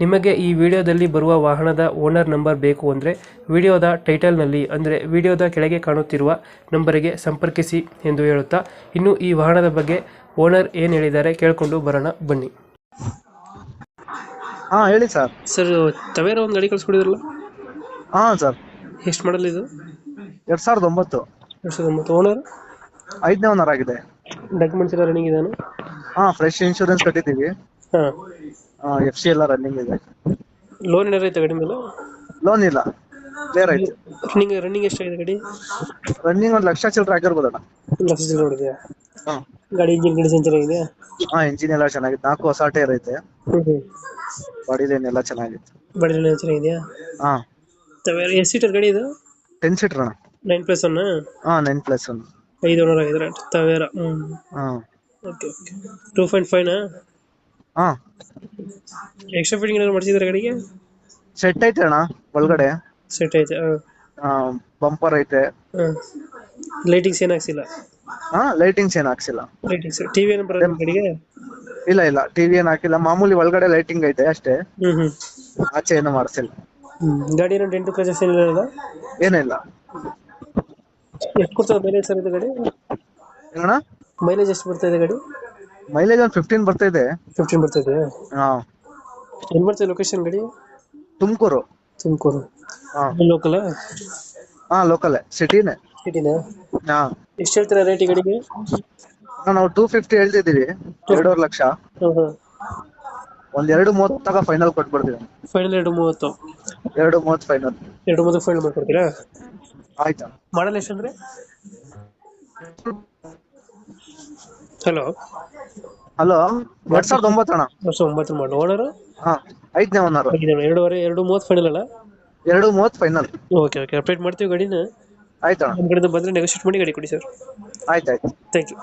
ನಿಮಗೆ ಈ ವಿಡಿಯೋದಲ್ಲಿ ಬರುವ ವಾಹನದ ಓನರ್ ನಂಬರ್ ಬೇಕು ಅಂದರೆ ವಿಡಿಯೋದ ಟೈಟಲ್ನಲ್ಲಿ ಅಂದರೆ ವಿಡಿಯೋದ ಕೆಳಗೆ ಕಾಣುತ್ತಿರುವ ನಂಬರಿಗೆ ಸಂಪರ್ಕಿಸಿ ಎಂದು ಹೇಳುತ್ತಾ ಇನ್ನು ಈ ವಾಹನದ ಬಗ್ಗೆ ಓನರ್ ಏನು ಹೇಳಿದ್ದಾರೆ ಕೇಳಿಕೊಂಡು ಬರೋಣ ಬನ್ನಿ. ಹಾ ಹೇಳಿ ಸರ್. ಸರ್ ತವೇರ ಒಂದು ಗಾಡಿ ಕಳಿಸ್ಕೊಡಿದ್ರಲ್ಲ? ಹಾ ಸರ್. ಎಷ್ಟು ಮಾಡಲ್ ಇದು? ಎರಡ್ ಸಾವಿರದ ಒಂಬತ್ತು. ಎರಡು ಸಾವಿರದ ಒಂಬತ್ತು. ಓನರ್? ಐದನೇ ಓನರ್ ಆಗಿದೆ. ಡಾಕ್ಯುಮೆಂಟ್ಸ್ ಎಲ್ಲ ರನ್ನಿಂಗ್ ಇದಾನೆ? ಹಾ ಫ್ರೆಶ್ ಇನ್ಶೂರೆನ್ಸ್ ಕಟ್ಟಿದ್ದೀವಿ. ಹಾಂ. ಎಫ್ ಸಿ ಎಲ್ಲ ರನ್ನಿಂಗ್ ಇದೆ. ಲೋನ್ ಏನಾರ ಐತೆ ಗಾಡಿ ಮೇಲೆ? ಲೋನ್ ಇಲ್ಲ. ಕ್ಲಿಯರ್ ಐತೆ ರನ್ನಿಂಗ್ ರನ್ನಿಂಗ್ ಎಷ್ಟಾಗಿದೆ ಗಾಡಿ? ರನ್ನಿಂಗ್ ಒಂದು ಲಕ್ಷ ಚಿಲ್ಲರೆ ಆಗಿರ್ಬೋದಣ್ಣ ಒಂದು ಲಕ್ಷ ಜನ ನೋಡಿದೆಯಾ? ಹಾ. ಗಾಡಿ ಇಂಜಿನ್ ಗಿಡಿ ಚೆನ್ನಾಗಿದೆಯಾ? ಹಾ ಇಂಜಿನ್ ಎಲ್ಲ ಚೆನ್ನಾಗಿದೆ ನಾಲ್ಕು ಹೊಸ ಟೈರ್ ಐತೆ. ಬಾಡಿ ಲೈನ್ ಎಲ್ಲ ಚೆನ್ನಾಗಿತ್ತು. ಬಾಡಿ ಎಲ್ಲ ಚೆನ್ನಾಗಿದೆಯಾ? ಹಾ. ತವೇರ ಎಷ್ಟು ಸೀಟರ್ ಗಾಡಿ ಇದು? ಟೆನ್ ಸೀಟರ್ ಅಣ್ಣ. ನೈನ್ ಪ್ಲಸ್ ಒನ್ ಹಾ ನೈನ್ ಪ್ಲಸ್ ಒನ್ ಐದು ಓನರ್ ಆಗಿದ್ರೆ. ತವೇರ. ಹ್ಞೂ ಹಾ. ಓಕೆ ಓಕೆ ಟೂ ಪಾಯಿಂಟ್ ಫೈವ್ನಾ ಹಾ. ಎಕ್ಸ್ಟ್ರಾ ಫಿಟ್ಟಿಂಗ್ ಏನಾದ್ರು ಮಾಡಿಸಿದ್ರೆ ಗಾಡಿಗೆ ಸೆಟ್ ಐತೆ ಅಣ್ಣ ಒಳಗಡೆ. ಸೆಟ್ ಐತೆ ಬಂಪರ್ ಐತೆ. ಲೈಟಿಂಗ್ಸ್ ಏನು ಹಾಕ್ಸಿಲ್ಲ? ಹಾ ಲೈಟಿಂಗ್ಸ್ ಏನು ಹಾಕ್ಸಿಲ್ಲ. ಲೈಟಿಂಗ್ಸ್ ಟಿವಿ ಏನ್ ಬರೋದು ಗಾಡಿಗೆ ಇಲ್ಲ ಇಲ್ಲ ಟಿವಿ ಏನ್ ಹಾಕಿಲ್ಲ. ಮಾಮೂಲಿ ಒಳಗಡೆ ಲೈಟಿಂಗ್ ಐತೆ ಅಷ್ಟೇ. ಆಚೆ ಏನು ಮಾಡಿಸಿಲ್ಲ. ಗಾಡಿ ಏನು ಡೆಂಟು ಇಲ್ಲ ಏನಿಲ್ಲ ಏನಿಲ್ಲ ಎಷ್ಟು ಕೊಡ್ತದೆ ಮೈಲೇಜ್ ಸರ್ ಇದು ಗಾಡಿ? ಅಣ್ಣ ಮೈಲೇಜ್ ಎಷ್ಟು ಬರ್ತಾ ಇದೆ ಗಾಡಿ? ಮೈಲೇಜ್ ಒಂದು ಫಿಫ್ಟೀನ್ ಬರ್ತಾ ಇದೆ. ಫಿಫ್ಟೀನ್ ಬರ್ತಾ ಇದೆ? ಹಾ. ಎಲ್ಲಿ ಬರ್ತದೆ ಲೊಕೇಶನ್ ಗಡಿ? ತುಮಕೂರು. ತುಮಕೂರು. ಹಾ. ಲೋಕಲ್ ಹಾ ಲೋಕಲ್ ಸಿಟಿನೇ ಸಿಟಿನೇ ಹಾ. ಎಷ್ಟು ಹೇಳ್ತೀರ ರೇಟ್ ಈ ಗಾಡಿಗೆ? ಅಣ್ಣ, ನಾವು ಟೂ ಫಿಫ್ಟಿ ಹೇಳ್ತಿದ್ದೀವಿ. ಎರಡೂವರೆ ಲಕ್ಷ. ಹಾಂ ಹಾಂ ಒಂದ್ ಎರಡು ಮೂವತ್ತು ತಗ ಫೈನಲ್ ಕೊಟ್ಬಿಡ್ತೀವಿ. ಫೈನಲ್ ಎರಡು ಮೂವತ್ತು. ಎರಡು ಮೂವತ್ತು ಫೈನಲ್ ಎರಡು ಮೂವತ್ತು ಫೈನಲ್ ಮಾಡ್ಕೊಡ್ತೀರಾ? ಆಯ್ತಾ. ಮಾಡಲ್ ಎಷ್ಟಂದ್ರೆ ಹಲೋ ಹಲೋ ಎರಡ್ ಸಾವಿರದ ಒಂಬತ್ತು ಅಣ್ಣ. ವರ್ಷ ಒಂಬತ್ತು ಮಾಡಿ ಓನರ್ ಹಾ ಐದನೇ ಓನರ್ ಎರಡೂವರೆ ಎರಡು ಮೂವತ್ತು ಫೈನಲ್ ಅಲ್ಲ? ಎರಡು ಮೂವತ್ತು ಫೈನಲ್ ಓಕೆ ಓಕೆ ಅಪ್ಡೇಟ್ ಮಾಡ್ತೀವಿ ಗಾಡಿನ. ಆಯ್ತಣ್ಣ. ನಮ್ಮ ಕಡೆಯಿಂದ ಬಂದರೆ ನೆಗೋಷಿಯೇಟ್ ಮಾಡಿ ಗಾಡಿ ಕೊಡಿ ಸರ್. ಆಯ್ತಾಯ್ತು. Thank you